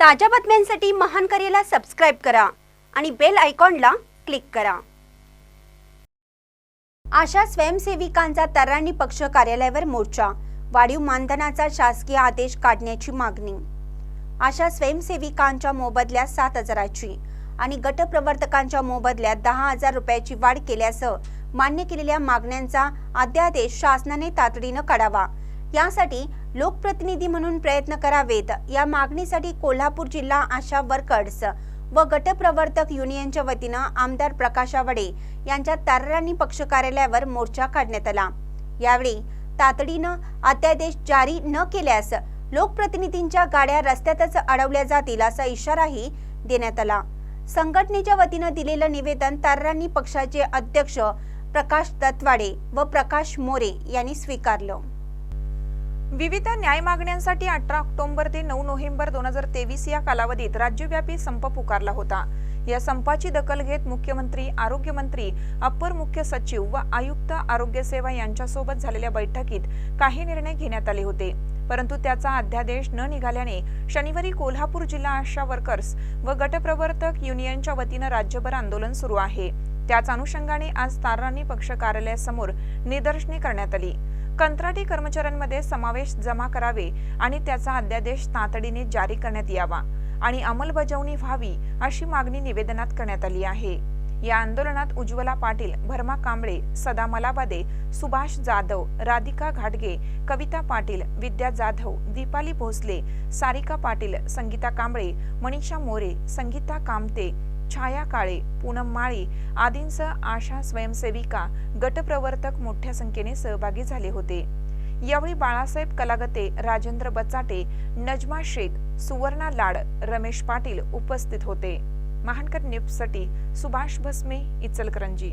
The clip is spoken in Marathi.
ताज्या बातम्यांसाठी महान करेला सबस्क्राईब करा आणि बेल आयकॉनला क्लिक करा. आशा स्वयंसेविकांचा तरांनी पक्ष कार्यालयावर मोर्चा. वाढीव मानधनाचा शासकीय आदेश काढण्याची मागणी. आशा स्वयंसेविकांच्या मोबदल्यात सात हजाराची आणि गटप्रवर्तकांच्या मोबदल्यात दहा हजार रुपयाची वाढ केल्यासह मान्य केलेल्या मागण्यांचा अध्यादेश शासनाने तातडीनं काढावा. यासाठी लोकप्रतिनिधी म्हणून प्रयत्न करावेत. या मागणीसाठी कोल्हापूर जिल्हा आशा वर्कर्स व गटप्रवर्तक युनियनच्या वतीनं आमदार प्रकाश आवडे यांच्या ताराराणी पक्ष कार्यालयावर मोर्चा काढण्यात आला. यावेळी तातडीनं अध्यादेश जारी न केल्यास लोकप्रतिनिधींच्या गाड्या रस्त्यातच अडवल्या जातील असा इशाराही देण्यात आला. संघटनेच्या वतीनं दिलेलं निवेदन तारांनी पक्षाचे अध्यक्ष प्रकाश दत्तवाडे व प्रकाश मोरे यांनी स्वीकारलं. विविध न्याय मागण्यांसाठी अठरा ऑक्टोबर ते नऊ नोव्हेंबर दोन हजार तेवीस या कालावधीत राज्यव्यापी संप पुकारला होता. या संपाची दखल घेत मुख्यमंत्री आरोग्यमंत्री अप्पर मुख्य सचिव व आयुक्त आरोग्य सेवा यांच्यासोबत झालेल्या बैठकीत काही निर्णय घेण्यात आले होते. परंतु त्याचा अध्यादेश न निघाल्याने शनिवारी कोल्हापूर जिल्हा आशा वर्कर्स व गटप्रवर्तक युनियनच्या वतीनं राज्यभर आंदोलन सुरू आहे. त्याच अनुषंगाने आज ताराणी पक्ष कार्यालयासमोर निदर्शने करण्यात आली. कंत्राटी कर्मचाऱ्यांमध्ये समावेश जमा करावे आणि त्याचा अध्यादेश तातडीने जारी करण्यात यावा आणि अंमलबजावणी व्हावी अशी मागणी निवेदनात करण्यात आली आहे. या आंदोलनात उज्ज्वला पाटील भरमा कांबळे सदा मलाबादे सुभाष जाधव राधिका घाटगे कविता पाटील विद्या जाधव दीपाली भोसले सारिका पाटील संगीता कांबळे मनीषा मोरे संगीता कामते छाया काळे पूनम माळी आदींसह आशा स्वयंसेविका गटप्रवर्तक मोठ्या संख्येने सहभागी झाले होते. यावेळी बाळासाहेब कलागते राजेंद्र बचाटे नजमा शेख सुवर्णा लाड रमेश पाटील उपस्थित होते. महानकर न्यूजसाठी सुभाष भस्मे इचलकरंजी.